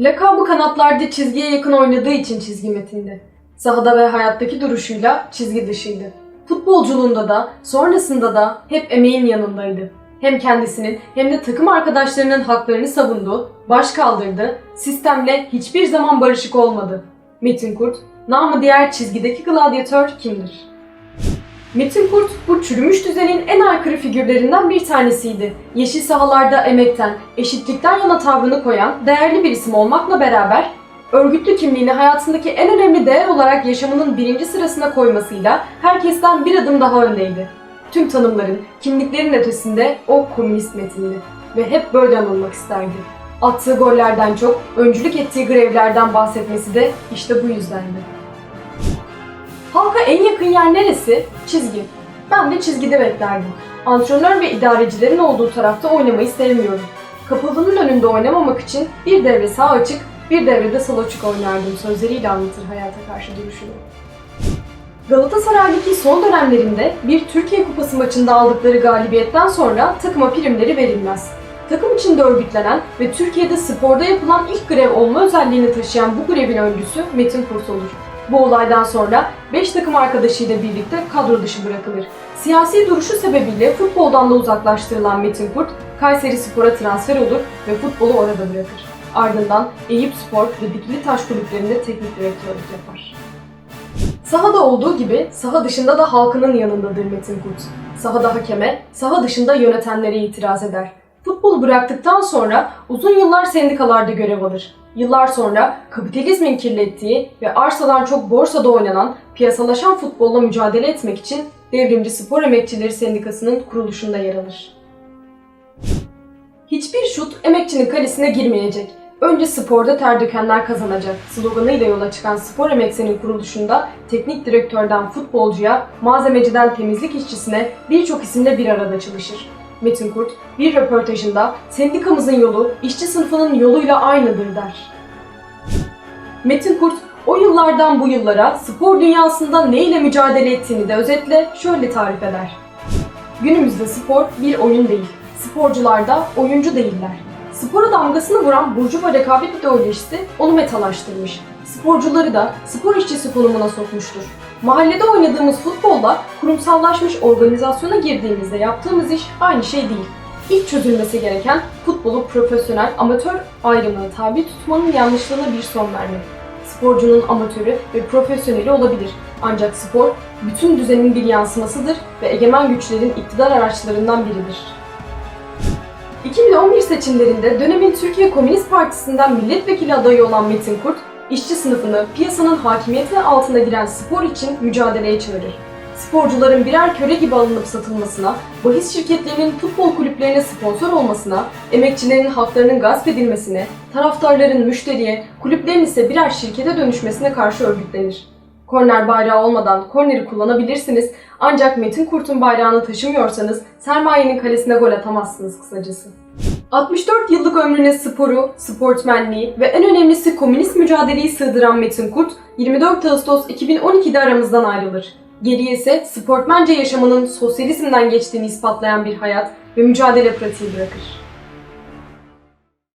Lakabı kanatlarda çizgiye yakın oynadığı için çizgi metindi. Sahada ve hayattaki duruşuyla çizgi dışıydı. Futbolculuğunda da sonrasında da hep emeğin yanındaydı. Hem kendisinin hem de takım arkadaşlarının haklarını savundu, baş kaldırdı, sistemle hiçbir zaman barışık olmadı. Metin Kurt, namı diğer çizgideki gladyatör kimdir? Metin Kurt bu çürümüş düzenin en aykırı figürlerinden bir tanesiydi. Yeşil sahalarda emekten, eşitlikten yana tavrını koyan değerli bir isim olmakla beraber örgütlü kimliğini hayatındaki en önemli değer olarak yaşamının birinci sırasına koymasıyla herkesten bir adım daha öndeydi. Tüm tanımların, kimliklerin ötesinde o komünist metindi ve hep böyle anılmak isterdi. Attığı gollerden çok öncülük ettiği grevlerden bahsetmesi de işte bu yüzdendi. Halka en yakın yer neresi? Çizgi. Ben de çizgide beklerdim. Antrenör ve idarecilerin olduğu tarafta oynamayı sevmiyorum. Kapalının önünde oynamamak için bir devre sağ açık, bir devrede sol açık oynardım sözleriyle anlatır hayata karşı duruşunu. Galatasaray'daki son dönemlerinde bir Türkiye Kupası maçında aldıkları galibiyetten sonra takıma primleri verilmez. Takım içinde örgütlenen ve Türkiye'de sporda yapılan ilk grev olma özelliğini taşıyan bu grevin öncüsü Metin Kurt olur. Bu olaydan sonra 5 takım arkadaşıyla birlikte kadro dışı bırakılır. Siyasi duruşu sebebiyle futboldan da uzaklaştırılan Metin Kurt, Kayseri Spor'a transfer olur ve futbolu orada bırakır. Ardından Eyüp Spor ve Dikili Taş kulüplerinde teknik direktörlük yapar. Sahada olduğu gibi saha dışında da halkının yanındadır Metin Kurt. Sahada hakeme, saha dışında yönetenlere itiraz eder. Futbolu bıraktıktan sonra uzun yıllar sendikalarda görev alır. Yıllar sonra kapitalizmin kirlettiği ve arsadan çok borsada oynanan, piyasalaşan futbolla mücadele etmek için Devrimci Spor Emekçileri Sendikası'nın kuruluşunda yer alır. Hiçbir şut emekçinin kalesine girmeyecek. Önce sporda ter dökenler kazanacak sloganıyla yola çıkan Spor Emekse'nin kuruluşunda teknik direktörden futbolcuya, malzemeciden temizlik işçisine birçok isimle bir arada çalışır. Metin Kurt bir röportajında sendikamızın yolu işçi sınıfının yoluyla aynıdır der. Metin Kurt o yıllardan bu yıllara spor dünyasında ne ile mücadele ettiğini de özetle şöyle tarif eder. Günümüzde spor bir oyun değil. Sporcular da oyuncu değiller. Spora damgasını vuran burjuva rekabet ideolojisi onu metalaştırmış. Sporcuları da spor işçisi konumuna sokmuştur. Mahallede oynadığımız futbolla kurumsallaşmış organizasyona girdiğimizde yaptığımız iş aynı şey değil. İlk çözülmesi gereken futbolu profesyonel, amatör ayrımına tabi tutmanın yanlışlığına bir son vermek. Sporcunun amatörü ve profesyoneli olabilir. Ancak spor bütün düzenin bir yansımasıdır ve egemen güçlerin iktidar araçlarından biridir. 2011 seçimlerinde dönemin Türkiye Komünist Partisi'nden milletvekili adayı olan Metin Kurt, işçi sınıfını piyasanın hakimiyeti altına giren spor için mücadeleye çağırır. Sporcuların birer köle gibi alınıp satılmasına, bahis şirketlerinin futbol kulüplerine sponsor olmasına, emekçilerin haklarının gasp edilmesine, taraftarların müşteriye, kulüplerin ise birer şirkete dönüşmesine karşı örgütlenir. Korner bayrağı olmadan korneri kullanabilirsiniz ancak Metin Kurt'un bayrağını taşımıyorsanız sermayenin kalesine gol atamazsınız kısacası. 64 yıllık ömrüne sporu, sportmenliği ve en önemlisi komünist mücadeleyi sığdıran Metin Kurt 24 Ağustos 2012'de aramızdan ayrılır. Geriye ise sportmence yaşamının sosyalizmden geçtiğini ispatlayan bir hayat ve mücadele pratiği bırakır.